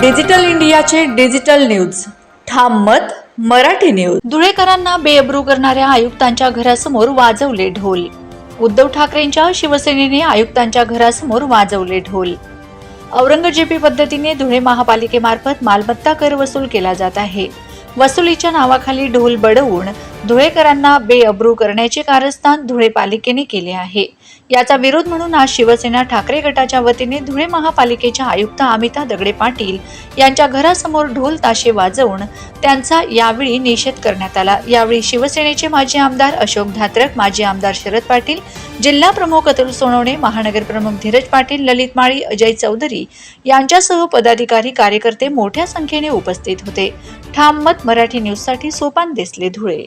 Digital इंडियाचे digital news. ठाम मत मराठी न्यूज. धुळेकरांना बेअब्रू करणाऱ्या आयुक्तांच्या घरासमोर वाजवले ढोल. उद्धव ठाकरेंच्या शिवसेनेने आयुक्तांच्या घरासमोर वाजवले ढोल. औरंगजेबी पद्धतीने धुळे महापालिकेमार्फत मालमत्ता कर वसूल केला जात आहे. वसुलीच्या नावाखाली ढोल बडवून धुळेकरांना बेअब्रू करण्याचे कारस्थान धुळे पालिकेने केले आहे. याचा विरोध म्हणून आज शिवसेना ठाकरे गटाच्या वतीने धुळे महापालिकेच्या आयुक्त अमिता दगडे पाटील यांच्या घरासमोर ढोल ताशे वाजवून त्यांचा यावेळी निषेध करण्यात आला. यावेळी शिवसेनेचे माजी आमदार अशोक धात्रक माजी आमदार शरद पाटील जिल्हा प्रमुख अतुल सोनवणे महानगर प्रमुख धीरज पाटील ललित माळी अजय चौधरी यांच्यासह पदाधिकारी कार्यकर्ते मोठ्या संख्येने उपस्थित होते. ठाम मत मराठी न्यूजसाठी सोपान देसले धुळे.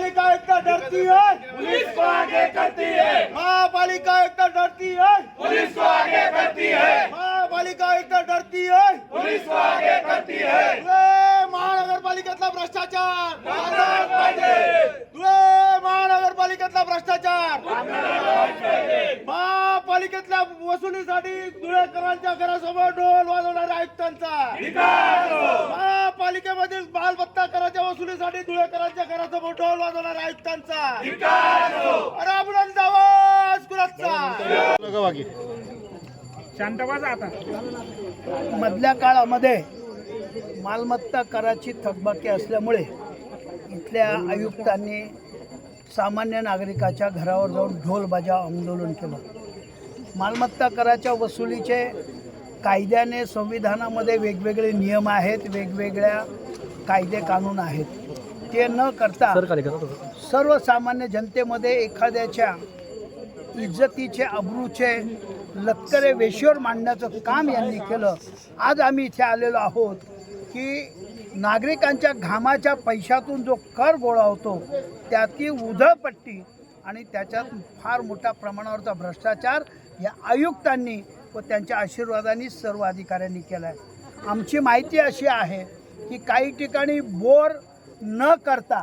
महापालिका इतना डरती है। पुलिस को आगे करती है। महापालिका इतना डरती है। पुलिस को आगे करती है। महापालिका इतना डरती है। पुलिस को आगे करती है। धुळे महानगरपालिकेतला भ्रष्टाचार। धुळे महानगरपालिकेतला भ्रष्टाचार। महापालिकेतल्या वसुलीसाठी धुळेकरांच्या घरासमोर ढोल वाजवणाऱ्या आयुक्तांचा। महापालिकेमधील मालमत्ता कराच्या वसुलीसाठी धुळेकरांच्या घरासमोर ढोल वाजवणाऱ्या आयुक्तांचा. अरे आपण आवाज कुणाचा? शांत बसा आता. मधल्या काळामध्ये मालमत्ता कराची थकबाकी असल्यामुळे इथल्या आयुक्तांनी सामान्य नागरिकाच्या घरावर जाऊन ढोल बजाव आंदोलन केलं. मालमत्ता कराच्या वसुलीचे कायद्याने संविधानामध्ये वेगवेगळे नियम आहेत वेगवेगळ्या कायदे कानून आहेत. ते न करता सर्वसामान्य जनतेमध्ये एखाद्याच्या इज्जतीचे अब्रूचे लक्करे वेशीवर मांडण्याचं काम यांनी केलं. आज आम्ही इथे आलेलो आहोत की नागरिकांच्या घामाच्या पैशातून जो कर गोळा होतो त्याची उधळपट्टी आणि त्याच्यात फार मोठ्या प्रमाणावरचा भ्रष्टाचार या आयुक्तांनी व त्यांच्या आशीर्वादाने सर्व अधिकाऱ्यांनी केला आहे आमची माहिती अशी आहे की काही ठिकाणी बोर न करता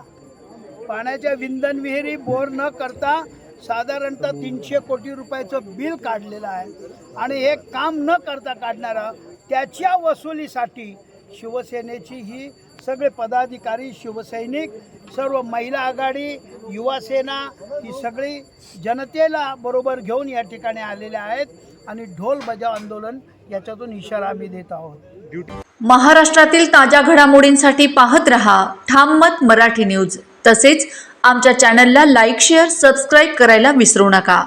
पाण्याच्या विंधन विहिरी बोर न करता साधारणतः तीनशे कोटी रुपयाचं बिल काढलेलं आहे. आणि हे काम न करता काढणारा त्याच्या वसुलीसाठी शिवसेनेची ही सगळे पदाधिकारी शिवसैनिक सर्व महिला आघाडी युवासेना ही सगळी जनतेला बरोबर घेऊन या ठिकाणी आलेल्या आहेत. आणि ढोल बजाव आंदोलन याच्यातून इशारा आम्ही देत आहोत. महाराष्ट्रातील ताज्या घडामोडींसाठी पाहत रहा ठाम मत मराठी न्यूज. तसेच आमच्या चॅनलला लाईक शेअर सबस्क्राईब करायला विसरू नका.